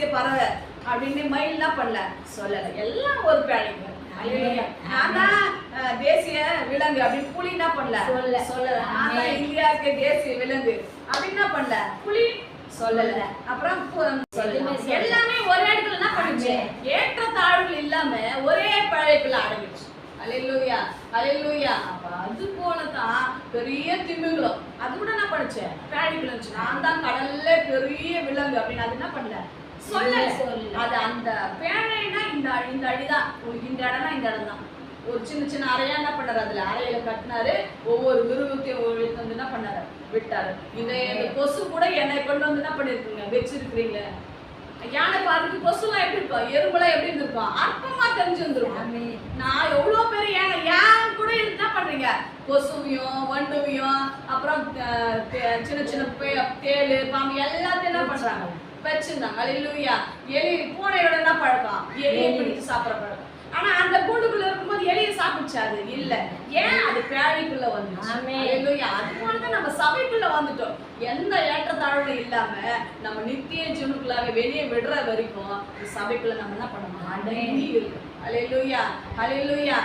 தேசிய பறவை அப்படின்னு மயில்லாம் பண்ணல சொல்லல. எல்லாம் ஒரு அஹ், தேசிய விலங்கு அப்படின்னு புலி என்ன பண்ணல சொல்லல. சொல்லல நான் தான் இந்தியாவுக்கு தேசிய விலங்கு அப்படின்னு என்ன பண்ணல புலி சொல்லல. அப்புறம். எல்லாமே ஒரே இடத்துல என்ன பண்ணுச்சு ஏற்ற தாழ்வுகள் இல்லாம ஒரே பழைப்புல அடங்கிச்சு அலையிலூயா அலையிலூயா அப்ப அது போலதான் பெரிய திமிங்கலம். அது கூட என்ன பண்ணுச்சு பேழைக்குள்ள இருந்துச்சு. நான் தான் கடல்ல பெரிய விலங்கு அப்படின்னு. அது என்ன பண்ணல? சொல்லல. அது அந்த பேழைனா இந்த இந்த அடிதான். இந்த இடம்னா இந்த இடம் தான் ஒரு சின்ன சின்ன அறையா என்ன பண்ணாரு அதுல? அறையில கட்டினாரு. ஒவ்வொரு விருவத்தையும் எடுத்து வந்து என்ன பண்ணாரு? விட்டாரு. இந்த கொசு கூட என்னை கொண்டு வந்து என்ன பண்ணிருக்கீங்க? வச்சிருக்கிறீங்களே? யானை பாருங்க கொசுலாம் எப்படி இருக்கும் எறும்புலாம் எப்படி இருந்திருக்கும் அற்பமா தெரிஞ்சு வந்திருக்கும். ஆமென். நான் எவ்வளவு பெரிய யானை யான் கூட இருந்து என்ன பண்றீங்க? கொசுவையும் வண்டுவையும் அப்புறம் சின்ன சின்ன தேளு பாம்பு எல்லாத்தையும் பண்றாங்க வச்சிருந்தாங்க அல்லேலூயா எலி பூனையோட என்ன பழக்கம்? எலியை எலி. பிடிச்சு சாப்பிடுற பழக்கம். ஆனா அந்த கூண்டுக்குள்ள இருக்கும்போது எலியை சாப்பிடுச்சு அது இல்ல. ஏன்? அது பேழைக்குள்ள வந்துச்சு. அல்லேலூயா அது போலதான் நம்ம சபைக்குள்ள வந்துட்டோம். எந்த ஏற்றத்தாழ்வு இல்லாம நம்ம நித்திய ஜீவனுக்குள்ளாக வெளியே விடுற வரைக்கும் சபைக்குள்ள நம்ம என்ன பண்ணணும். அடங்கி இருக்கணும். அல்லேலூயா அல்லேலூயா